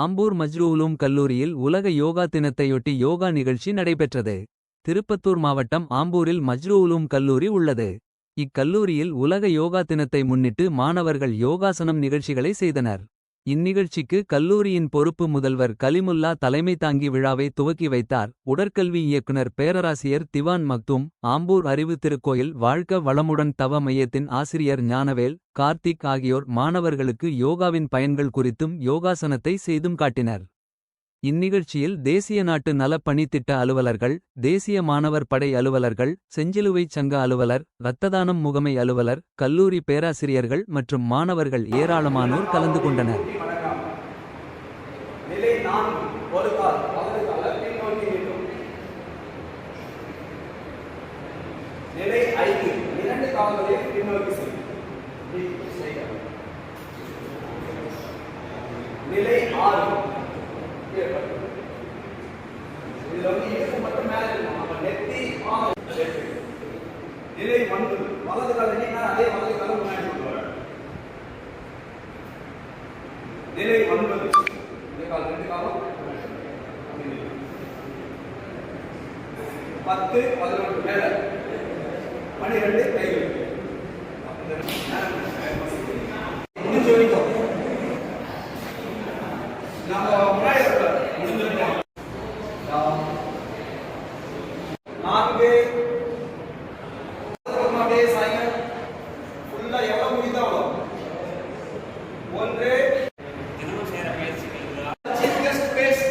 ஆம்பூர் மஜ்ரூலும் கல்லூரியில் உலக யோகா தினத்தையொட்டி யோகா நிகழ்ச்சி நடைபெற்றது. திருப்பத்தூர் மாவட்டம் ஆம்பூரில் மஜ்ரூலும் கல்லூரி உள்ளது. இக்கல்லூரியில் உலக யோகா தினத்தை முன்னிட்டு மாணவர்கள் யோகாசனம் நிகழ்ச்சிகளை செய்தனர். இந்நிகழ்ச்சிக்கு கல்லூரியின் பொறுப்பு முதல்வர் கலிமுல்லா தலைமை தாங்கி விழாவை துவக்கி வைத்தார். உடற்கல்வி இயக்குனர் பேரராசியர் திவான் மக்தும். ஆம்பூர் அறிவு திருக்கோயில் வாழ்க்க வளமுடன் தவ மையத்தின் ஆசிரியர் ஞானவேல். கார்த்திக் ஆகியோர் மாணவர்களுக்கு யோகாவின் பயன்கள் குறித்தும் யோகாசனத்தை செய்தும் காட்டினர். இந்நிகழ்ச்சியில் தேசிய நாட்டு நலப் பணித்திட்ட அலுவலர்கள். தேசிய மாணவர் படை அலுவலர்கள் செஞ்சிலுவைச் சங்க அலுவலர். இரத்ததானம் முகமை அலுவலர் கல்லூரி பேராசிரியர்கள் மற்றும் மாணவர்கள் ஏராளமானோர் கலந்து கொண்டனர். நிலை ஆறு இதுல வந்து இடுப்பு மட்டும் மேல இருக்கும் நெத்தி நிலை ஒன்பது வலது கால அதே வலது முன்னாடி கொண்டு வர நிலை ஒன்பது இந்த ரெண்டு காலம் பத்து பதினொன்று மேல பன்னிரெண்டு கைகள் முடிஞ்ச வரைக்கும் நம்ம நான்கு அதுக்கப்புறமா அப்படியே சாய்ங்க ஃபுல்லா எவ்வளவு முடியுதோ அவ்வளோ ஒன்று Chief guest space.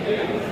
Thank